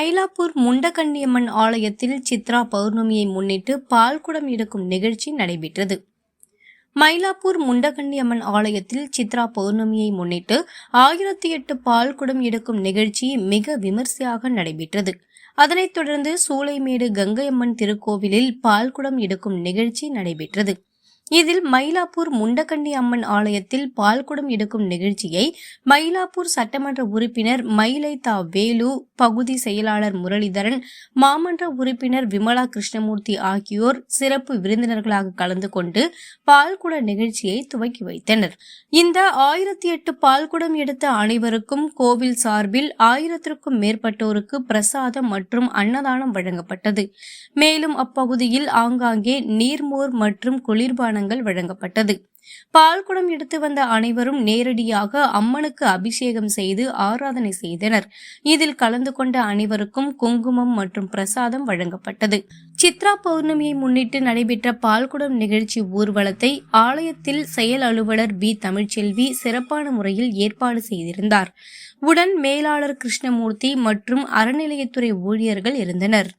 மயிலாப்பூர் முண்டகண்ணியம்மன் ஆலயத்தில் சித்ரா பௌர்ணமியை முன்னிட்டு பால்குடம் எடுக்கும் நிகழ்ச்சி நடைபெற்றது. மயிலாப்பூர் முண்டகண்ணியம்மன் ஆலயத்தில் சித்ரா பௌர்ணமியை முன்னிட்டு ஆயிரத்தி எட்டு பால்குடம் எடுக்கும் நிகழ்ச்சி மிக விமர்சையாக நடைபெற்றது. அதனைத் தொடர்ந்து சூளைமேடு கங்கையம்மன் திருக்கோவிலில் பால்குடம் எடுக்கும் நிகழ்ச்சி நடைபெற்றது. இதில் மயிலாப்பூர் முண்டக்கண்ணி அம்மன் ஆலயத்தில் பால்குடம் எடுக்கும் நிகழ்ச்சியை மயிலாப்பூர் சட்டமன்ற உறுப்பினர் மயிலை தா வேலு பகுதி செயலாளர் முரளிதரன் மாமன்ற உறுப்பினர் விமலா கிருஷ்ணமூர்த்தி ஆகியோர் சிறப்பு விருந்தினர்களாக கலந்து கொண்டு பால்குட நிகழ்ச்சியை துவக்கி வைத்தனர். இந்த ஆயிரத்தி எட்டு பால்குடம் எடுத்த அனைவருக்கும் கோவில் சார்பில் ஆயிரத்திற்கும் மேற்பட்டோருக்கு பிரசாதம் மற்றும் அன்னதானம் வழங்கப்பட்டது. மேலும் அப்பகுதியில் ஆங்காங்கே நீர்மோர் மற்றும் குளிர்பான பானங்கள் வழங்கப்பட்டது. பால்குடம் எடுத்து வந்த அனைவரும் நேரடியாக அம்மனுக்கு அபிஷேகம் செய்து ஆராதனை செய்தனர். இதில் கலந்து கொண்ட அனைவருக்கும் குங்குமம் மற்றும் பிரசாதம் வழங்கப்பட்டது. சித்ரா பௌர்ணமியை முன்னிட்டு நடைபெற்ற பால்குடம் நிகழ்ச்சி ஊர்வலத்தை ஆலயத்தில் செயல் அலுவலர் பி. தமிழ்ச்செல்வி சிறப்பான முறையில் ஏற்பாடு செய்திருந்தார். உடன் மேலாளர் கிருஷ்ணமூர்த்தி மற்றும் அறநிலையத்துறை ஊழியர்கள் இருந்தனர்.